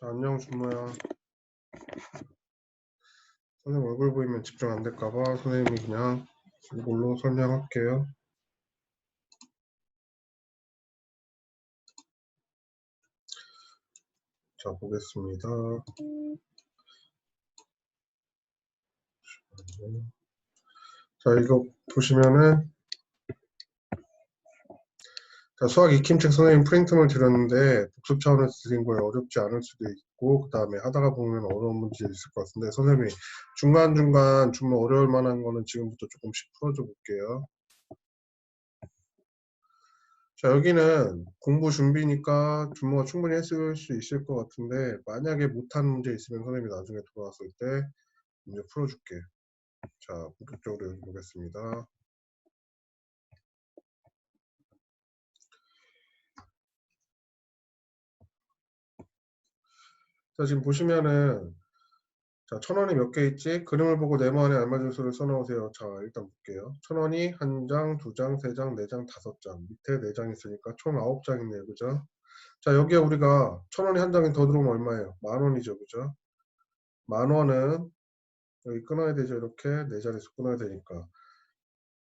자, 안녕, 준모야. 선생님 얼굴 보이면 집중 안 될까봐 선생님이 그냥 이걸로 설명할게요. 자, 보겠습니다. 자, 이거 보시면은 자, 수학 익힘책 선생님 프린트물 드렸는데 복습 차원에서 드린 거에 어렵지 않을 수도 있고 그 다음에 하다가 보면 어려운 문제 있을 것 같은데 선생님이 중간중간 좀 어려울 만한 거는 지금부터 조금씩 풀어줘 볼게요. 자 여기는 공부 준비니까 준모가 충분히 했을 수 있을 것 같은데 만약에 못한 문제 있으면 선생님이 나중에 돌아왔을 때 문제 풀어줄게. 자 본격적으로 여기 보겠습니다. 자, 지금 보시면은, 자, 천 원이 몇 개 있지? 그림을 보고 네모 안에 알맞은 수를 써놓으세요. 자, 일단 볼게요. 천 원이 한 장, 두 장, 세 장, 네 장, 다섯 장. 밑에 네 장 있으니까 총 아홉 장 있네요. 그죠? 자, 여기에 우리가 천 원이 한 장이 더 들어오면 얼마예요? 만 원이죠. 그죠? 만 원은 여기 끊어야 되죠. 이렇게 네 자릿수 끊어야 되니까.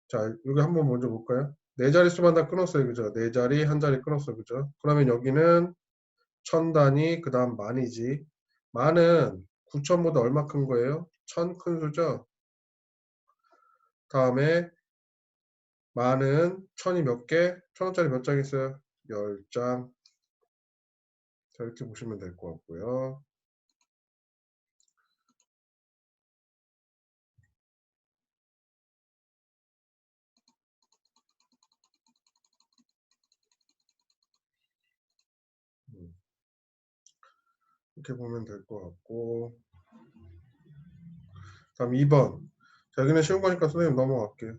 자, 여기 한번 먼저 볼까요? 네 자릿수만 다 끊었어요. 그죠? 네 자리, 한 자리 끊었어요. 그죠? 그러면 여기는 천 단위, 그 다음 만이지. 만은 9천보다 얼마 큰 거예요? 천 큰 수죠? 다음에 만은 천이 몇 개? 천 원짜리 몇 장 있어요? 열 장. 자, 이렇게 보시면 될 것 같고요. 이렇게 보면 될 것 같고. 다음 2번. 자, 여기는 쉬운 거니까 선생님 넘어갈게요.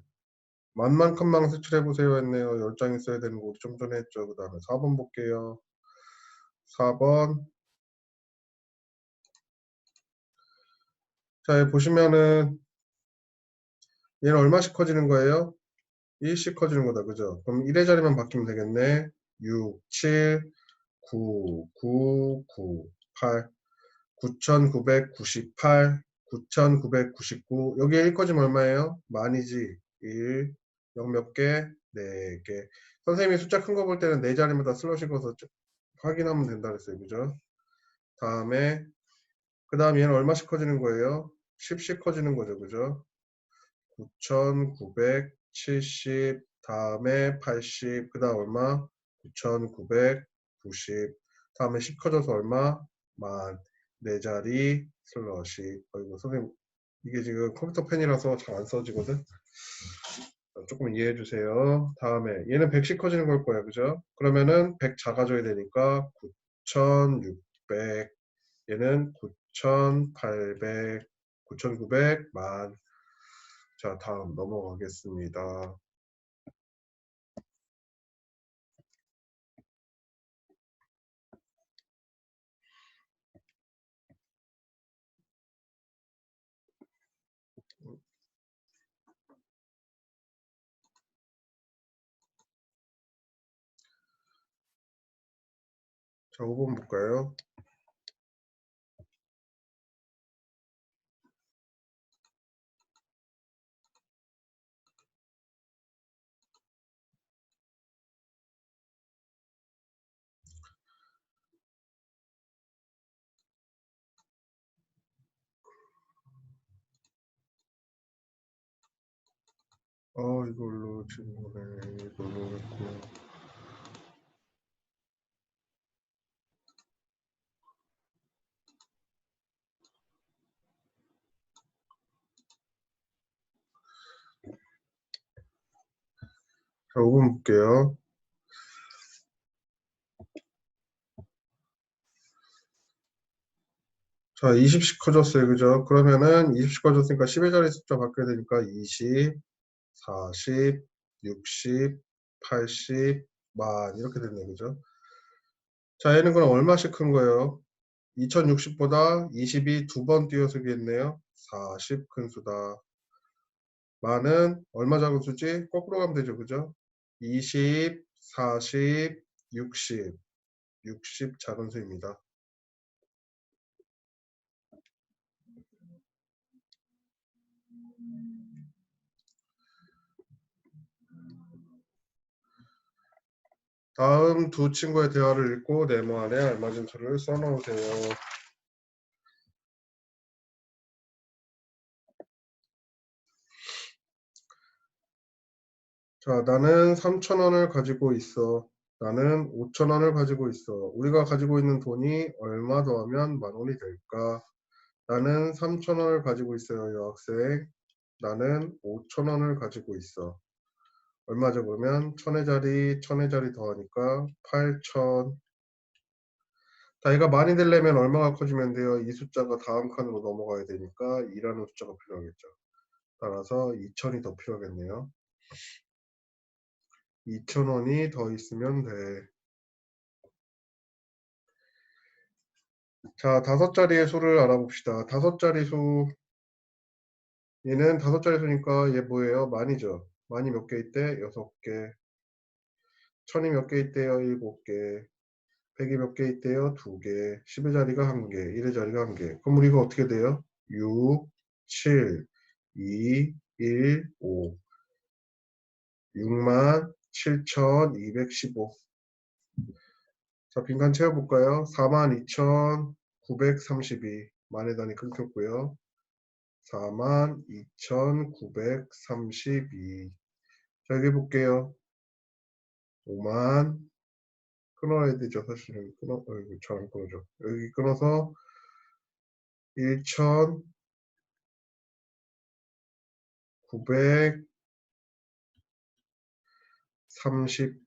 만만큼 망 색칠해보세요 했네요. 10장 있어야 되는 거 좀 전에 했죠. 그 다음에 4번 볼게요. 4번. 자 여기 보시면은 얘는 얼마씩 커지는 거예요? 1씩 커지는 거다. 그죠? 그럼 1의 자리만 바뀌면 되겠네. 6, 7, 9, 9, 9, 8 9998 9999 여기 1 커지면 얼마예요? 만이지 1 0 몇 개? 4개 선생님이 숫자 큰 거 볼 때는 네 자리마다 슬러시 거서 확인하면 된다 그랬어요 그죠? 다음에 그 다음 얘는 얼마씩 커지는 거예요? 10씩 커지는 거죠 그죠? 9970 다음에 80 그 다음 얼마? 9990 다음에 10 커져서 얼마? 만 네 자리 슬러시 어이구 선생님 이게 지금 컴퓨터 펜이라서 잘 안 써지거든? 조금 이해해 주세요. 다음에 얘는 100씩 커지는 걸 거야 그죠? 그러면은 100 작아져야 되니까 9600 얘는 9800 9900 만. 자, 다음 넘어가겠습니다. 자, 5번 볼까요? 어, 이걸로 질문을 이걸로 했고 자, 5번 볼게요. 자, 20씩 커졌어요. 그죠? 그러면은 20씩 커졌으니까 10의 자리 숫자 바뀌어야 되니까 20, 40, 60, 80, 만 이렇게 됐네. 그죠? 자, 얘는 그럼 얼마씩 큰 거예요? 2060보다 20이 두번 띄어쓰기했네요. 40 큰 수다. 만은 얼마 작은 수지? 거꾸로 가면 되죠. 그죠? 20, 40, 60, 60 작은 수입니다. 다음 두 친구의 대화를 읽고 네모 안에 알맞은 수를 써놓으세요. 자, 나는 3,000원을 가지고 있어. 나는 5,000원을 가지고 있어. 우리가 가지고 있는 돈이 얼마 더하면 만 원이 될까? 나는 3,000원을 가지고 있어요, 여학생. 나는 5,000원을 가지고 있어. 얼마죠, 그러면? 1000회짜리, 1000회짜리 더하니까 8,000. 자, 이가 많이 되려면 얼마가 커지면 돼요? 이 숫자가 다음 칸으로 넘어가야 되니까 2라는 숫자가 필요하겠죠. 따라서 2,000이 더 필요하겠네요. 2,000원이 더 있으면 돼. 자, 다섯 자리의 수를 알아봅시다. 다섯 자리 수. 얘는 다섯 자리 수니까 얘 뭐예요? 만이죠. 만이 몇 개 있대? 여섯 개. 천이 몇 개 있대요? 일곱 개. 백이 몇 개 있대요? 두 개. 10의 자리가 한 개. 1의 자리가 한 개. 그럼 우리가 어떻게 돼요? 6, 7, 2, 1, 5. 6만 7,215. 자, 빈칸 채워볼까요? 42,932. 만의 단위 끊겼고요. 42,932. 자, 여기 볼게요. 5만. 끊어야 되죠. 사실은. 끊어, 어, 이거 잘안 끊어져. 여기 끊어서 1,930.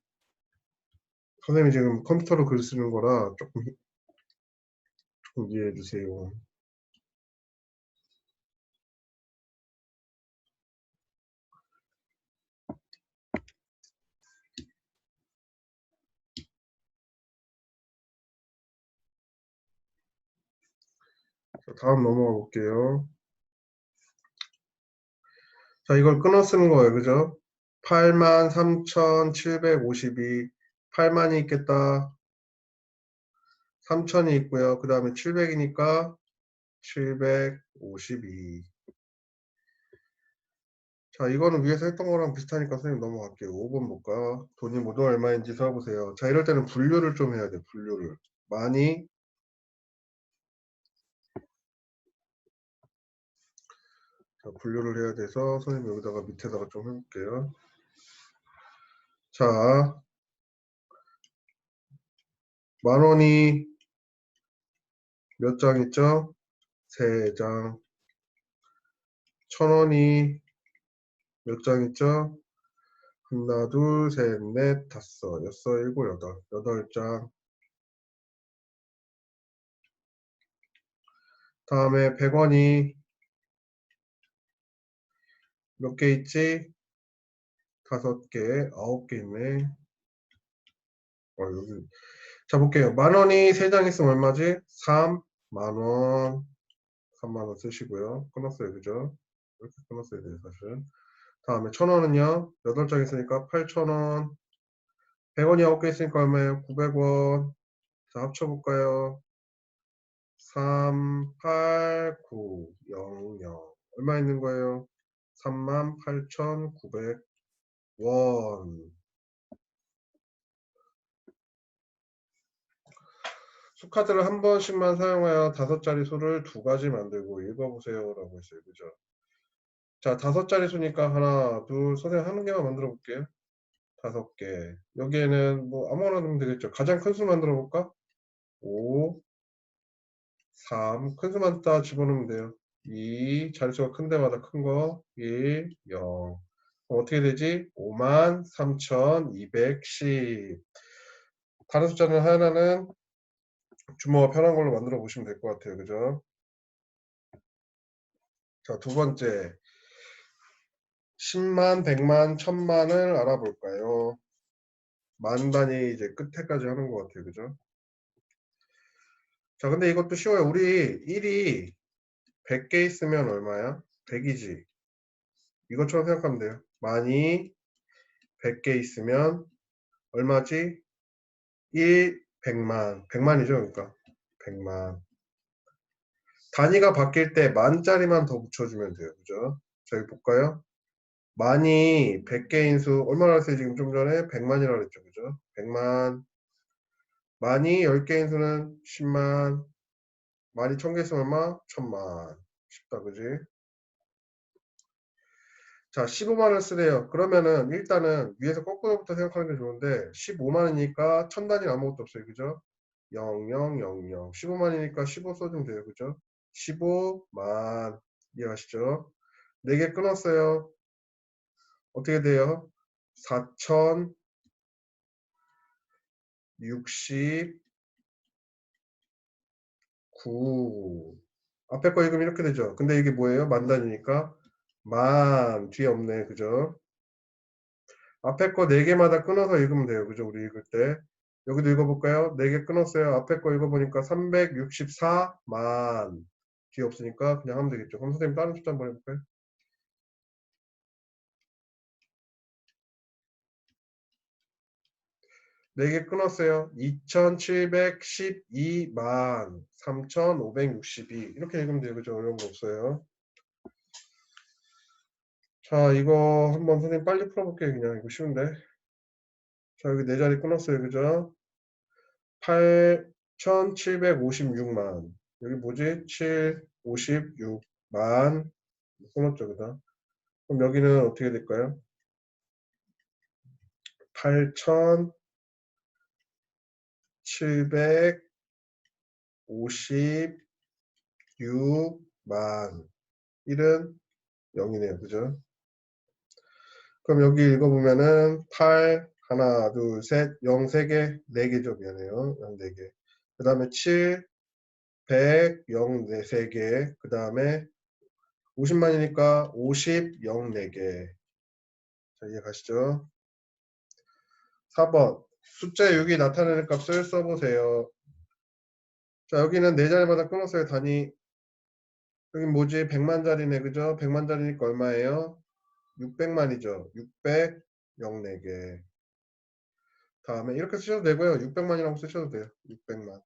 선생님이 지금 컴퓨터로 글 쓰는 거라 조금, 조금 이해해 주세요. 자, 다음 넘어가 볼게요. 자, 이걸 끊어 쓰는 거예요. 그죠? 83,752. 8만이 있겠다. 3천이 있고요. 그 다음에 700이니까 752. 자, 이거는 위에서 했던 거랑 비슷하니까 선생님 넘어갈게요. 5번 볼까? 돈이 모두 얼마인지 써보세요. 자, 이럴 때는 분류를 좀 해야 돼. 분류를. 많이 자, 분류를 해야 돼서 선생님 여기다가 밑에다가 좀 해볼게요. 자, 만 원이 몇 장 있죠? 세 장. 천 원이 몇 장 있죠? 하나, 둘, 셋, 넷, 다섯, 여섯, 일곱, 여덟. 여덟 장. 다음에 100원이 몇 개 있지? 다섯 개, 아홉 개 있네. 어, 여기. 자, 볼게요. 만 원이 세 장 있으면 얼마지? 3만 원. 3만 원 쓰시고요. 끊었어요. 그죠? 이렇게 끊었어야 돼요, 사실. 다음에 천 원은요. 8장 있으니까 8천 원. 100원이 9개 있으니까 얼마예요? 900원. 자, 합쳐볼까요? 3, 8, 9, 0, 0. 얼마 있는 거예요? 38,900 원. 수카드를 한 번씩만 사용하여 다섯 자리 수를 두 가지 만들고 읽어보세요. 라고 했어요. 그죠? 자, 다섯 자리 수니까 하나, 둘, 선생님 한 개만 만들어 볼게요. 다섯 개. 여기에는 뭐 아무거나 넣으면 되겠죠. 가장 큰 수 만들어 볼까? 5, 3. 큰 수만 따 집어넣으면 돼요. 2. 자릿수가 큰 데마다 큰 거. 1, 0. 어떻게 되지? 5만 3,210. 다른 숫자는 하나는 주모가 편한 걸로 만들어 보시면 될 것 같아요. 그죠? 자, 두 번째. 10만, 100만, 1000만을 알아볼까요? 만 단위 이제 끝에까지 하는 것 같아요. 그죠? 자, 근데 이것도 쉬워요. 우리 1이 100개 있으면 얼마야? 100이지. 이것처럼 생각하면 돼요. 만이 100개 있으면 얼마지? 1, 100만. 100만이죠. 그러니까 100만. 단위가 바뀔 때 만짜리만 더 붙여주면 돼요. 그죠? 자, 여기 볼까요? 만이 100개인 수 얼마나 했어요 지금 좀 전에 100만이라고 그랬죠 그죠 100만 만이 10개인 수는 10만 만이 1000개 있으면 얼마? 1000만 쉽다 그지 자 15만을 쓰래요. 그러면은 일단은 위에서 거꾸로부터 생각하는 게 좋은데 15만이니까 1000단위 아무것도 없어요. 그죠? 0 0 0 0 15만이니까 15 써주면 돼요. 그죠? 15만. 이해하시죠? 4개 끊었어요. 어떻게 돼요? 4069 앞에 거 읽으면 이렇게 되죠. 근데 이게 뭐예요? 만단이니까 만 뒤에 없네. 그죠? 앞에 거 4개마다 끊어서 읽으면 돼요. 그죠? 우리 읽을 때. 여기도 읽어볼까요? 4개 끊었어요. 앞에 거 읽어보니까 364만 뒤에 없으니까 그냥 하면 되겠죠. 그럼 선생님 다른 숫자 한번 해볼까요? 4개 끊었어요. 2712만 3562 이렇게 읽으면 돼요. 그죠? 어려운 거 없어요. 자 이거 한번 선생님 빨리 풀어볼게요. 그냥 이거 쉬운데. 자 여기 네 자리 끊었어요. 그죠? 8756만 여기 뭐지? 7, 56만 끊었죠. 그다 그럼 여기는 어떻게 될까요? 8천 756만 1은 0이네요. 그죠? 그럼 여기 읽어보면은 8 하나 둘 셋 0 3개 4개죠. 미안해요. 0 4개 그 다음에 7 100 0 4, 3개 그 다음에 50만이니까 50 0 4개 자 이해 가시죠? 4번 숫자 6이 나타내는 값을 써보세요. 자 여기는 네 자리마다 끊었어요 단위. 여기 뭐지 100만 자리네 그죠? 100만 자리니까 얼마예요? 600만이죠. 600 0 4개. 다음에 이렇게 쓰셔도 되고요. 600만이라고 쓰셔도 돼요. 600만.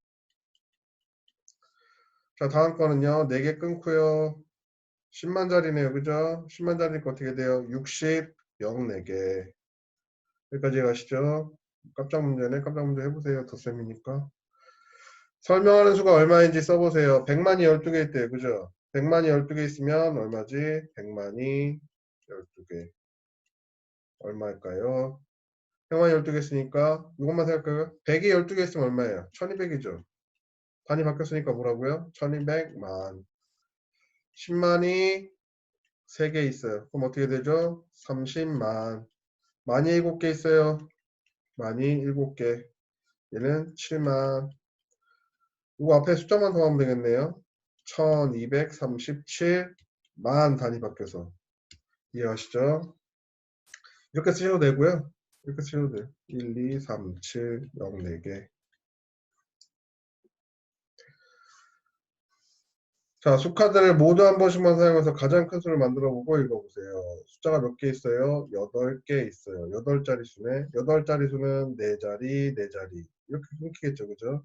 자 다음 거는요. 4개 끊고요. 10만 자리네요. 그죠? 10만 자리니까 어떻게 돼요? 60 0 4개. 여기까지 가시죠. 깜짝 문제네. 깜짝 문제 해보세요. 덧셈이니까. 설명하는 수가 얼마인지 써보세요. 100만이 12개 있대요. 그죠? 100만이 12개 있으면 얼마지? 100만이 12개. 얼마일까요? 100만이 12개 있으니까 이것만 생각해요. 100이 12개 있으면 얼마예요? 1200이죠. 단위 바뀌었으니까 뭐라고요? 1200만. 10만이 3개 있어요. 그럼 어떻게 되죠? 30만. 만이 7개 있어요. 만이 7개. 얘는 7만. 이거 앞에 숫자만 더하면 되겠네요. 1237만 단위 바뀌어서. 이해하시죠? 이렇게 쓰셔도 되고요. 이렇게 쓰셔도 돼요. 1, 2, 3, 7, 0, 4개. 자, 수카드를 모두 한 번씩만 사용해서 가장 큰 수를 만들어 보고 읽어보세요. 숫자가 몇 개 있어요? 8개 있어요. 8자리 수네. 8자리 수는 4자리, 4자리. 이렇게 끊기겠죠. 그죠?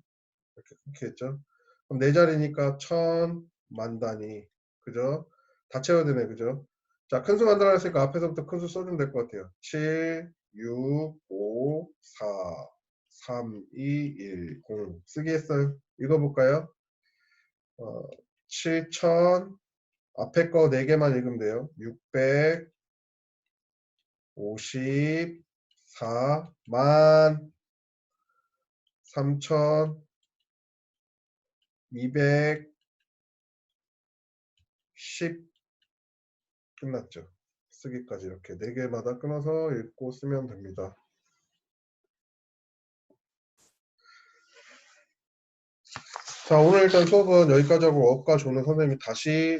이렇게 끊기겠죠? 그럼 4자리니까 1000, 만 단위. 그죠? 다 채워야 되네. 그죠? 자, 큰 수 만들어 놨으니까 앞에서부터 큰 수 써주면 될 것 같아요. 7, 6, 5, 4, 3, 2, 1, 0. 쓰기 했어요. 읽어볼까요? 어, 7천 앞에 거 4개만 읽으면 돼요. 654만 3천 210 끝났죠. 쓰기까지 이렇게 4개마다 끊어서 읽고 쓰면 됩니다. 자 오늘 일단 수업은 여기까지 하고 어과 조는 선생님이 다시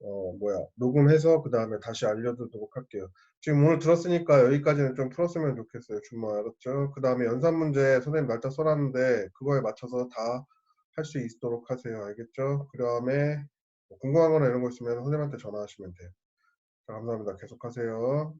어 뭐야 녹음해서 그 다음에 다시 알려드리도록 할게요. 지금 오늘 들었으니까 여기까지는 좀 풀었으면 좋겠어요. 주말 알았죠? 그 다음에 연산 문제 선생님 날짜 써놨는데 그거에 맞춰서 다 할 수 있도록 하세요. 알겠죠? 그 다음에 궁금한 거나 이런 거 있으면 선생님한테 전화하시면 돼요. 자, 감사합니다. 계속하세요.